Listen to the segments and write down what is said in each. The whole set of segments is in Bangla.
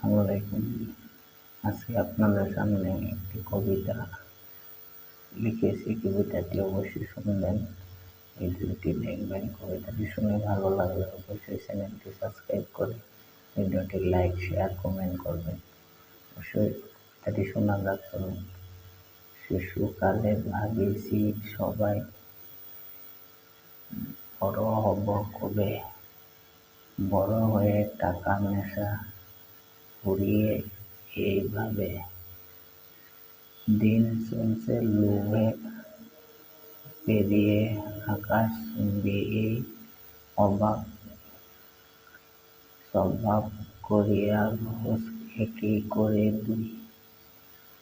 আসসালামু আলাইকুম আজকে আপনাদের সামনে একটি কবিতা লিখেছি কবিতাটি অবশ্যই শুনবেন। ভিডিওটি দেখবেন কবিতাটি শুনে ভালো লাগলে অবশ্যই চ্যানেলটি সাবস্ক্রাইব করে ভিডিওটি লাইক, শেয়ার, কমেন্ট করবেন। অবশ্যই কবিতাটি শোনা যাক চলুন শিশুকালে ভাবিছি সবাই বড় হব কবে? বড় হয়ে টাকা নেশা ফুরিয়ে এইভাবে দিন চলছে, লোভে পেরিয়ে আকাশ এই অবাক। স্বভাব করিয়া ঘোষ একই করে দুই।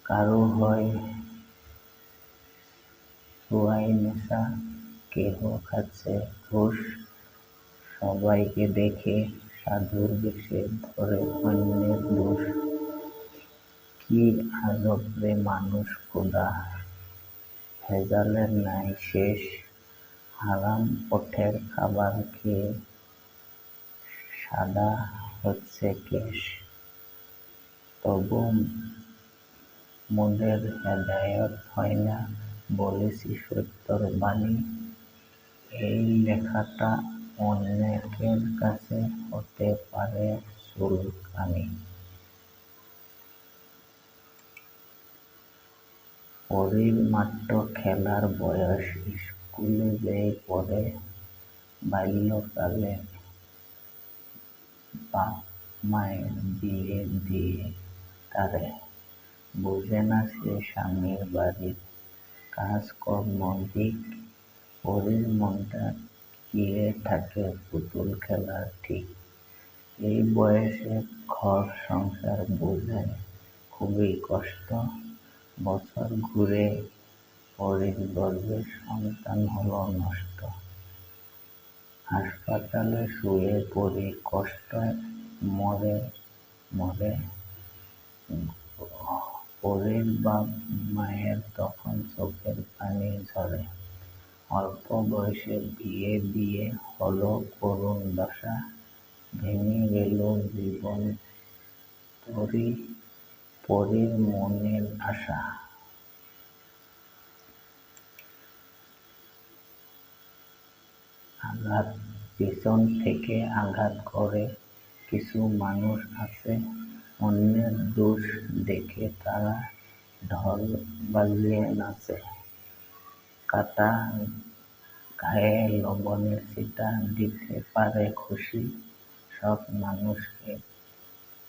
কারও হয় সোয়াই নেশা, কেহ খাচ্ছে ঘুষ। সবাইকে দেখে সাধুর বেশে ধরে অন্যের দোষ। কি আজব রে মানুষ কোদা ভেজালের নাই শেষ। হারাম পথের খাবার খেয়ে সাদা হচ্ছে কেশ। তবু মোদের হেদায়ত হয় না, বলেছি সত্যর বাণী। এই লেখাটা অনেকের কাছে হতে পারে চুলকানি পরীর মাত্র খেলার বয়স স্কুলে যেই পড়ে, বাল্যকালে বাপ মায়ের বিয়ে দিয়ে তারে। বুঝে না সে স্বামীর বাড়ির কাজকর্ম দিক পরীর মনটা গিয়ে থাকে পুতুল খেলা ঠিক। এই বয়সে ঘর সংসার বোঝায়। খুবই কষ্ট। বছর ঘুরে পরীর গর্ভে সন্তান হল নষ্ট। হাসপাতালে শুয়ে পড়ি কষ্ট মরে মরে পরীর বাপ মায়ের তখন চোখের পানি ঝরে। অল্প বয়সে বিয়ে দিয়ে হল করুণ দশা। ভেঙে গেল জীবন তরি পরীর মনের আশা। আঘাত পিছন থেকে আঘাত করে কিছু মানুষ আছে, অন্যের দোষ দেখে তারা ঢল বাজিয়ে নাচে। কাটা গায়ে লবণের ছিটা দিতে পারে খুশি সব মানুষকে।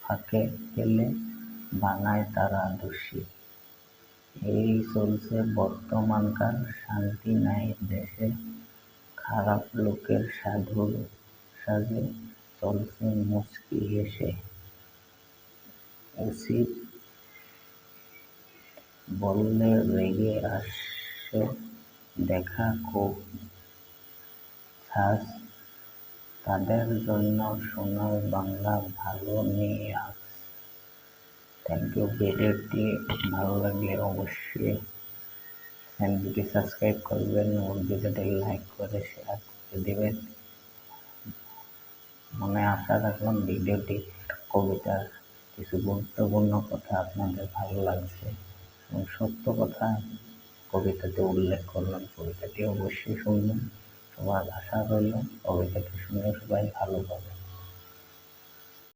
ফাঁকে ফেলে বানায় তারা দোষী। এই চলছে বর্তমানকার শান্তি নাই দেশে। খারাপ লোকের সাধুর সাজে চলছে মুচকি হেসে। উচিত বললে রেগে আসে। দেখা খুব ছাস তাদের জন্য সোনার বাংলা ভালো নিয়ে আস। থ্যাংক ইউ ভিডিওটি ভালো লাগলে অবশ্যই চ্যানেলটি সাবস্ক্রাইব করবেন এবং ভিডিওটি লাইক করে শেয়ার করে দেবেন। মনে আশা রাখলাম ভিডিওটি কবিতার কিছু গুরুত্বপূর্ণ কথা আপনাদের ভালো লাগছে। এবং সত্য কথা কবিতাতে উল্লেখ করলাম কবিতাটি অবশ্যই শুনবেন। সবার আশা রইল কবিতাটি শুনে সবাই ভালো পাবে